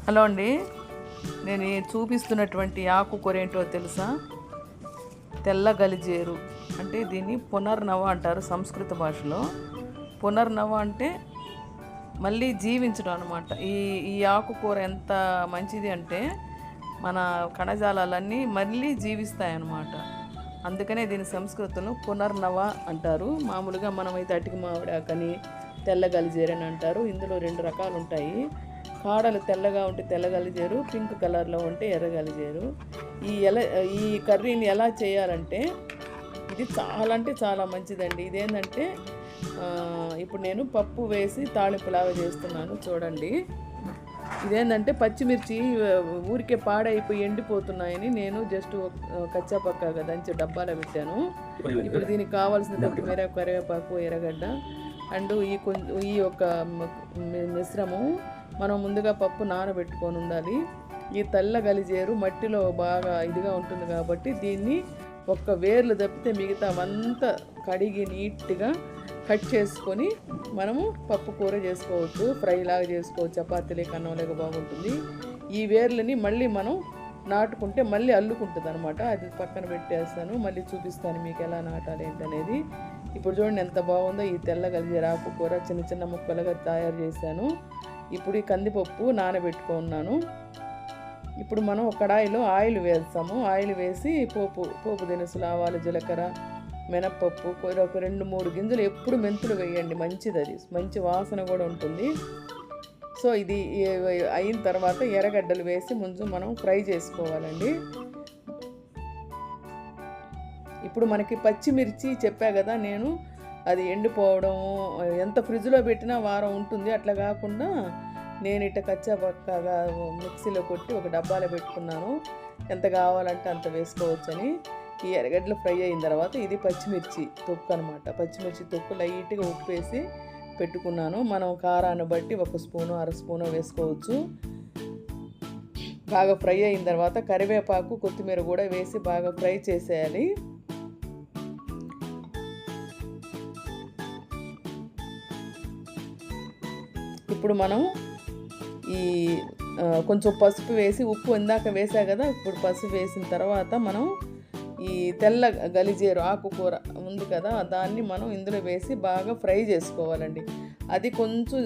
Hello అండి. నేను చూపిస్తున్నటువంటి ఆకుకూర ఏంటో తెలుసా? తెల్ల గలిజేరు. అంటే దీన్ని పునర్నవ అంటారు సంస్కృత భాషలో. పునర్నవ అంటే మళ్ళీ జీవించడం అనమాట ఈ ఈ ఆకుకూర ఎంత మంచిది అంటే మన కణజాలాలన్నీ మళ్ళీ జీవిస్తాయన్నమాట అందుకనే దీని సంస్కృతంలో పునర్నవ అంటారు. మామూలుగా మనమైతే అటికి మామిడాకని తెల్ల గలిజేరని అంటారు. ఇందులో రెండు రకాలు ఉంటాయి కాడలు తెల్లగా ఉంటే తెల్లగలిజేరు పింక్ కలర్లో ఉంటే ఎర్రగలిజారు ఈ ఎలా ఈ కర్రీని ఎలా చేయాలంటే ఇది చాలా అంటే చాలా మంచిదండి. ఇదేంటంటే ఇప్పుడు నేను పప్పు వేసి తాళింపులాగా చేస్తున్నాను చూడండి. ఇదేంటంటే పచ్చిమిర్చి ఊరికే పాడైపోయి ఎండిపోతున్నాయని నేను జస్ట్ కచ్చా దంచి డబ్బాలో పెట్టాను. ఇప్పుడు దీనికి కావాల్సిన కొత్తిమీర కరివేపాకు ఎర్రగడ్డ అండ్ ఈ కొంచెం ఈ యొక్క మ- మిశ్రమం మనం ముందుగా పప్పు నానబెట్టుకొని ఉండాలి. ఈ తెల్ల గలిజేరు మట్టిలో బాగా ఇదిగా ఉంటుంది కాబట్టి దీన్ని ఒక్క వేర్లు తప్పితే మిగతావంతా కడిగి నీట్గా కట్ చేసుకొని మనము పప్పు కూర చేసుకోవచ్చు. ఫ్రై లాగా చేసుకోవచ్చు. చపాతీలే కన్నం లేక బాగుంటుంది. ఈ వేర్లని మళ్ళీ మనం నాటుకుంటే మళ్ళీ అల్లుకుంటుంది అనమాట అది పక్కన పెట్టేస్తాను మళ్ళీ చూపిస్తాను మీకు ఎలా నాటాలి ఏంటనేది. ఇప్పుడు చూడండి ఎంత బాగుందో ఈ తెల్ల గలిజేరు ఆకుకూర చిన్న చిన్న ముక్కలుగా తయారు చేశాను. ఇప్పుడు ఈ కందిపప్పు నానబెట్టుకున్నాను. ఇప్పుడు మనం ఒక కడాయిలో ఆయిల్ వేస్తాము. ఆయిల్ వేసి పోపు పోపు దినుసులు ఆవాలు జీలకర్ర మినప్పప్పు ఒక రెండు మూడు గింజలు ఎప్పుడు మెంతులు వేయండి. మంచిది అది. మంచి వాసన కూడా ఉంటుంది. సో ఇది అయిన తర్వాత ఎర్రగడ్డలు వేసి ముందు మనం ఫ్రై చేసుకోవాలండి. ఇప్పుడు మనకి పచ్చిమిర్చి చెప్పా కదా నేను అది ఎండిపోవడం ఎంత ఫ్రిడ్జ్లో పెట్టినా వారం ఉంటుంది. అట్లా కాకుండా నేను ఇట్ట కచ్చా పక్కగా మిక్సీలో కొట్టి ఒక డబ్బాలో పెట్టుకున్నాను. ఎంత కావాలంటే అంత వేసుకోవచ్చని. ఈ ఎర్రగడ్డలు ఫ్రై అయిన తర్వాత ఇది పచ్చిమిర్చి తొక్కు అనమాట పచ్చిమిర్చి తొక్కు లైట్గా ఉప్పు వేసి పెట్టుకున్నాను. మనం కారాన్ని బట్టి ఒక స్పూను అర స్పూను వేసుకోవచ్చు. బాగా ఫ్రై అయిన తర్వాత కరివేపాకు కొత్తిమీర కూడా వేసి బాగా ఫ్రై చేసేయాలి. ఇప్పుడు మనం ఈ కొంచెం పసుపు వేసి ఉప్పు ఇందాక వేసా కదా ఇప్పుడు పసుపు వేసిన తర్వాత మనం ఈ తెల్ల గలిజేరు ఆకుకూర ఉంది కదా దాన్ని మనం ఇందులో వేసి బాగా ఫ్రై చేసుకోవాలండి. అది కొంచెం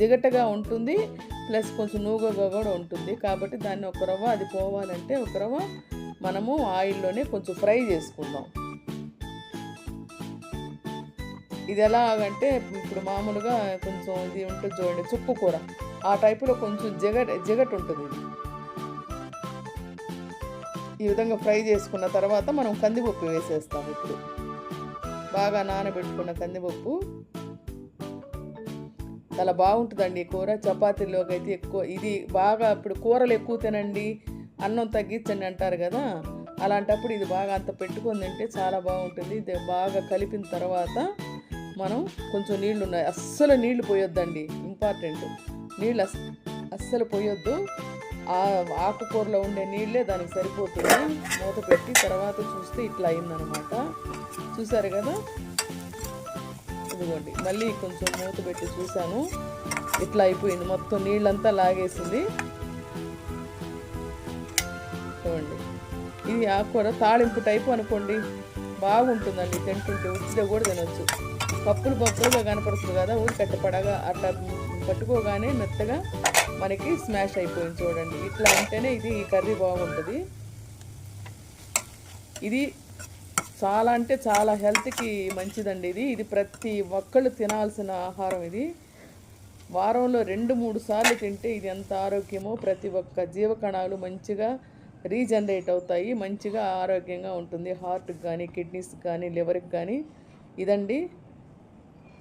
జిగటగా ఉంటుంది ప్లస్ కొంచెం నూగగా కూడా ఉంటుంది. కాబట్టి దాన్ని ఒక రవ్వ అది పోవాలంటే ఒక రవ్వ మనము ఆయిల్లోనే కొంచెం ఫ్రై చేసుకుందాం. ఇది ఎలాగంటే ఇప్పుడు మామూలుగా కొంచెం ఇది ఉంటుంది చూడండి చుక్కు కూర. ఆ టైపులో కొంచెం జిగ జిగట ఉంటుంది ఇది. ఈ విధంగా ఫ్రై చేసుకున్న తర్వాత మనం కందిపప్పు వేసేస్తాం ఇప్పుడు. బాగా నానబెట్టుకున్న కందిపప్పు. చాలా బాగుంటుందండి కూర. చపాతీలోకి అయితే ఎక్కువ ఇది బాగా ఇప్పుడు కూరలు ఎక్కువ తినండి అన్నం తగ్గించండి అంటారు కదా. అలాంటప్పుడు ఇది బాగా అంత పెట్టుకొని తింటే చాలా బాగుంటుంది. ఇది బాగా కలిపిన తర్వాత మనం కొంచెం నీళ్ళు ఉన్నాయి. అస్సలు నీళ్ళు పోయొద్దండి. ఇంపార్టెంట్. నీళ్ళు అస్ అస్సలు పోయొద్దు. ఆకుకూరలో ఉండే నీళ్ళే దానికి సరిపోతుంది. మూత పెట్టి తర్వాత చూస్తే ఇట్లా అయిందనమాట. చూసారు కదా? ఇదిగోండి మళ్ళీ కొంచెం మూత పెట్టి చూశాను. ఇట్లా అయిపోయింది. మొత్తం నీళ్ళంతా లాగేసింది. చూడండి ఇది ఆకుకూర తాళింపు టైపు అనుకోండి. బాగుంటుందండి తింటుంటే ఉచ్చిలో కూడా తినొచ్చు. పప్పులు పప్పులుగా కనపడుతుంది కదా ఊరికట్ట పడగా అట్లా పట్టుకోగానే మెత్తగా మనకి స్మాష్ అయిపోయింది చూడండి. ఇట్లా అంటేనే ఇది ఈ కర్రీ బాగుంటుంది. ఇది చాలా అంటే చాలా హెల్త్కి మంచిదండి ఇది. ఇది ప్రతి ఒక్కళ్ళు తినాల్సిన ఆహారం ఇది. వారంలో రెండు మూడు సార్లు తింటే ఇది ఎంత ఆరోగ్యమో ప్రతి ఒక్క జీవకణాలు మంచిగా రీజనరేట్ అవుతాయి. మంచిగా ఆరోగ్యంగా ఉంటుంది. హార్ట్కి కానీ కిడ్నీస్కి కానీ లివర్కి కానీ ఇదండి